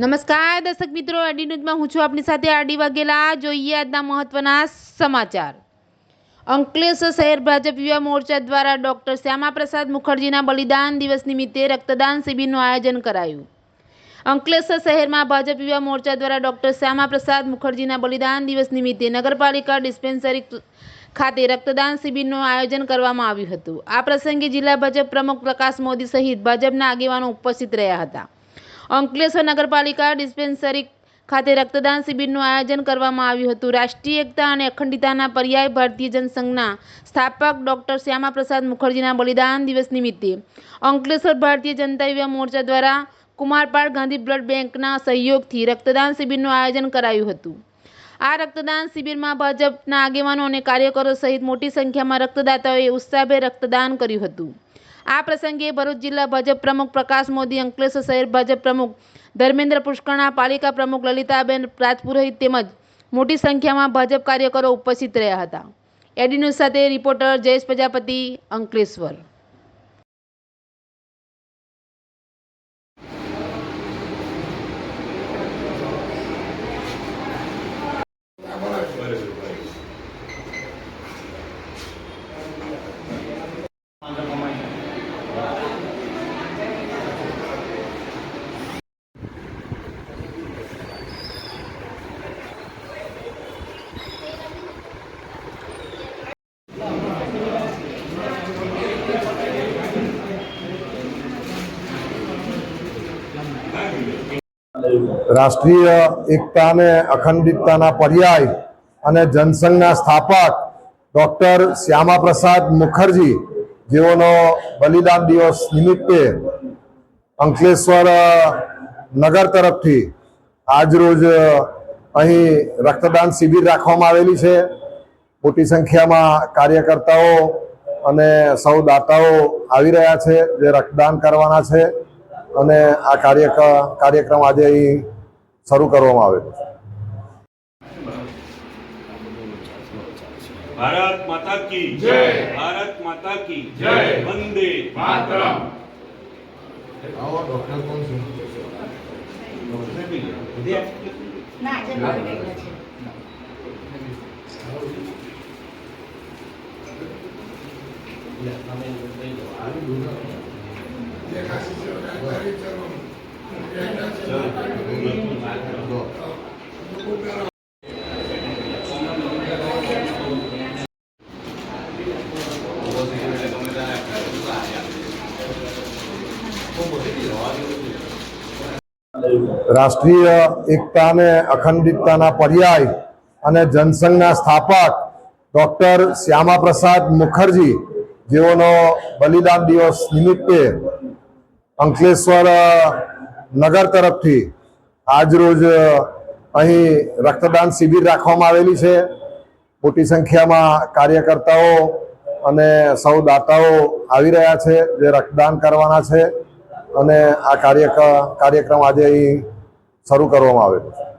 નમસ્કાર, દર્શક મિત્રો. આડી ન્યૂઝમાં હું છું આપની સાથે આડી વાઘેલા. જોઈએ આજના મહત્વના સમાચાર. અંકલેશ્વર શહેર ભાજપ યુવા મોરચા દ્વારા ડોક્ટર શ્યામાપ્રસાદ મુખર્જીના બલિદાન દિવસ નિમિત્તે રક્તદાન શિબિરનું આયોજન કરાયું. અંકલેશ્વર શહેરમાં ભાજપ યુવા મોરચા દ્વારા ડોક્ટર શ્યામાપ્રસાદ મુખર્જીના બલિદાન દિવસ નિમિત્તે નગરપાલિકા ડિસ્પેન્સરી ખાતે રક્તદાન શિબિરનું આયોજન કરવામાં આવ્યું હતું. આ પ્રસંગે જિલ્લા ભાજપ પ્રમુખ પ્રકાશ મોદી સહિત ભાજપના આગેવાનો ઉપસ્થિત રહ્યા હતા. અંકલેશ્વર નગરપાલિકા ડિસ્પેન્સરી ખાતે રક્તદાન શિબિરનું આયોજન કરવામાં આવ્યું હતું. રાષ્ટ્રીય એકતા અને અખંડિતતાના પર્યાય ભારતીય જનસંઘના સ્થાપક ડોક્ટર શ્યામાપ્રસાદ મુખર્જીના બલિદાન દિવસ નિમિત્તે અંકલેશ્વર ભારતીય જનતા યુવા મોરચા દ્વારા કુમારપાળ ગાંધી બ્લડ બેંકના સહયોગથી રક્તદાન શિબિરનું આયોજન કરાયું હતું. આ રક્તદાન શિબિરમાં ભાજપના આગેવાનો અને કાર્યકરો સહિત મોટી સંખ્યામાં રક્તદાતાઓએ ઉત્સાહભેર રક્તદાન કર્યું હતું. આ પ્રસંગે ભરૂચ જિલ્લા ભાજપ પ્રમુખ પ્રકાશ મોદી અંકલેશ્વર શહેર ભાજપ પ્રમુખ ધર્મેન્દ્ર પુષ્કરણા, પાલિકા પ્રમુખ લલિતાબેન રાજપુરોહિત તેમજ મોટી સંખ્યામાં ભાજપ કાર્યકરો ઉપસ્થિત રહ્યા હતા. એડી ન્યૂઝ સાથે રિપોર્ટર જયેશ પ્રજાપતિ, અંકલેશ્વર. રાષ્ટ્રીય એકતા અને અખંડિતતાના પર્યાય અને જનસંઘના સ્થાપક ડૉક્ટર શ્યામાપ્રસાદ મુખર્જી જેઓનો બલિદાન દિવસ નિમિત્તે અંકલેશ્વર નગર તરફથી આજરોજ અહીં રક્તદાન શિબિર રાખવામાં આવેલી છે. મોટી સંખ્યામાં કાર્યકર્તાઓ અને સૌ દાતાઓ આવી રહ્યા છે જે રક્તદાન કરવાના છે. અને આ કાર્ય કાર્યક્રમ આજે અહીં શરૂ કરવામાં આવેલો છે. ભારત માતા કી જય. ભારત માતા કી જય. વંદે માતરમ. આવો ડોક્ટર કોણ છે? ના જે ડોક્ટર છે. રાષ્ટ્રીય એકતા અને અખંડિતતાના પર્યાય અને જનસંઘના સ્થાપક ડૉક્ટર શ્યામાપ્રસાદ મુખર્જી, જેઓનો બલિદાન દિવસ નિમિત્તે અંકલેશ્વર નગર તરફથી આજરોજ અહીં રક્તદાન શિબિર રાખવામાં આવેલી છે. મોટી સંખ્યામાં કાર્યકર્તાઓ અને સૌ દાતાઓ આવી રહ્યા છે જે રક્તદાન કરવાના છે અને આ કાર્ય કાર્યક્રમ આજે અહીં શરૂ કરવામાં આવેલો છે.